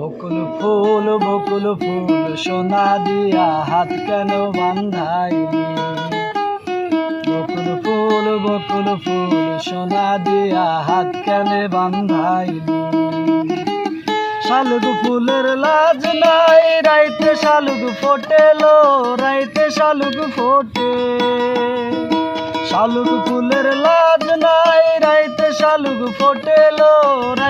বকুল ফুল বকুল ফুল সোনা দিয়া হাত কেন বান্ধাইলি বকুল ফুল বকুল ফুল সোনা দিয়া হাত কেন বান্ধাইলি শালুক ফুলের লাজ নাই, রাইতে শালুক ফোটেলো, রাইতে শালুক ফোটে। শালুক ফুলের লাজ নাই, রাইতে শালুক ফোটেলো, রাইতে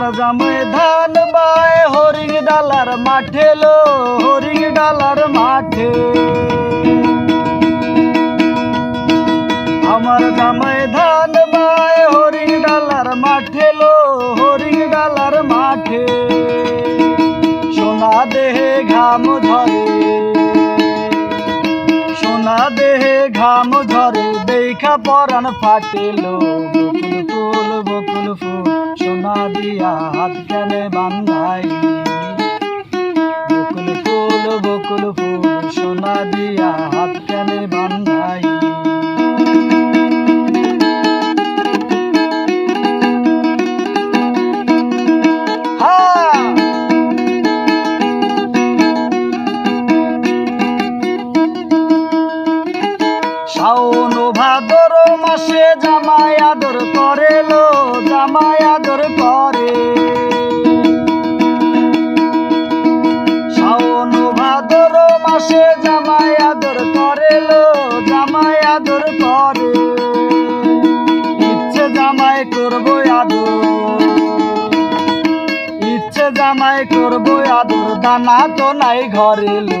আমার জামাই ধান বায় হরিং ডালার মাঠে লো হরিং ডালার মাঠে। আমার জামাই ধান বায় হরিং ডালার মাঠে লো হরিং ডালার মাঠে। সোনা দেহে ঘাম ধরে সোনা দেহে ঘাম ঝরে, দেখা পরাণ বকুল ফুল। সোনা দিয়া হাত কেনে বান্ধাই? বকুল ফুল বকুল ফুল, সোনা দিয়া হাত কেনে বান্ধাই? হা! করে লো জামাই আদর করে। ইচ্ছে জামাই করব আদর। ইচ্ছে জামাই করব আদর, দানা তো নাই ঘরে লো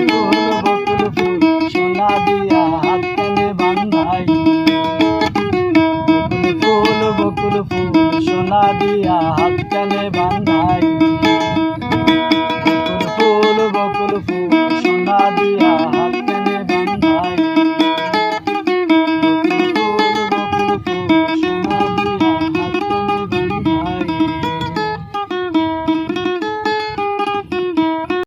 না দিয়া হাত